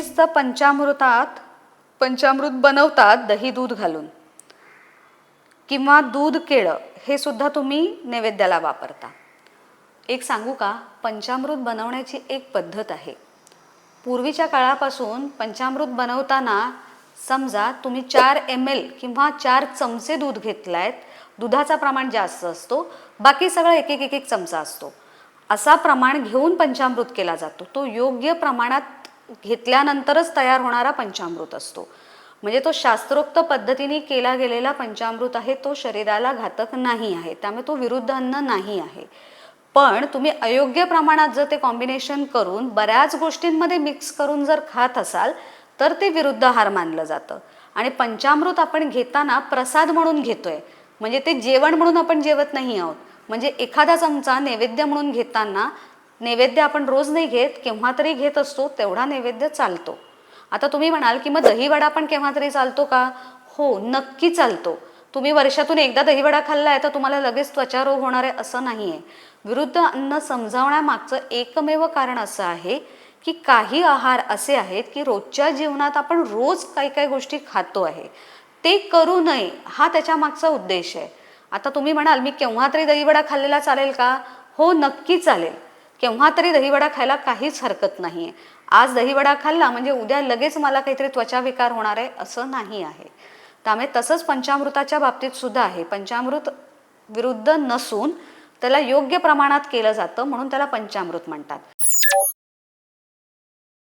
नेहमीच पंचामृतात पंचामृत बनवतात दही दूध घालून. किंवा दूध केळं हे सुद्धा तुम्ही नैवेद्याला वापरता. एक सांगू का? पंचामृत बनवण्याची एक पद्धत आहे. पूर्वीच्या काळापासून पंचामृत बनवताना समजा तुम्ही चार एम एल किंवा चार चमचे दूध घेतलायत दुधाचा प्रमाण जास्त असतो बाकी सगळं एक एक एक एक चमचा असतो. असा प्रमाण घेऊन पंचामृत केला जातो. तो योग्य प्रमाणात घेतल्यानंतरच तयार होणारा पंचामृत असतो. म्हणजे तो शास्त्रोक्त पद्धतीने केला गेलेला पंचामृत आहे तो शरीराला घातक नाही आहे. त्यामुळे तो विरुद्ध अन्न नाही आहे. पण तुम्ही अयोग्य प्रमाणात जर ते कॉम्बिनेशन करून बऱ्याच गोष्टींमध्ये मिक्स करून जर खात असाल तर ते विरुद्ध आहार मानलं जातं. आणि पंचामृत आपण घेताना प्रसाद म्हणून घेतोय. म्हणजे ते जेवण म्हणून आपण जेवत नाही आहोत. म्हणजे एखादा चमचा नैवेद्य म्हणून घेताना नैवेद्य आपण रोज नाही घेत केव्हा तरी घेत असतो तेवढा नैवेद्य चालतो. आता तुम्ही म्हणाल की मग दहीवडा पण केव्हा तरी चालतो का? हो नक्की चालतो. तुम्ही वर्षातून एकदा दहीवडा खाल्लाय तर तुम्हाला लगेच त्वचारोग होणार आहे असं नाही आहे विरुद्ध अन्न समजावण्यामागचं एकमेव कारण असं आहे की काही आहार असे आहेत की रोजच्या जीवनात आपण रोज काही काही गोष्टी खातो आहे. ते करू नये हा त्याच्या मागचा उद्देश आहे. आता तुम्ही म्हणाल मी केव्हा तरी दहीवडा खाल्लेला चालेल का? हो नक्की चालेल. केव्हा तरी दहीवडा खायला काहीच हरकत नाही आहे आज दहीवडा खाल्ला म्हणजे उद्या लगेच मला काहीतरी त्वचा विकार होणार आहे असं नाही आहे. त्यामुळे तसंच पंचामृताच्या बाबतीत सुद्धा आहे. पंचामृत विरुद्ध नसून त्याला योग्य प्रमाणात केलं जातं म्हणून त्याला पंचामृत म्हणतात.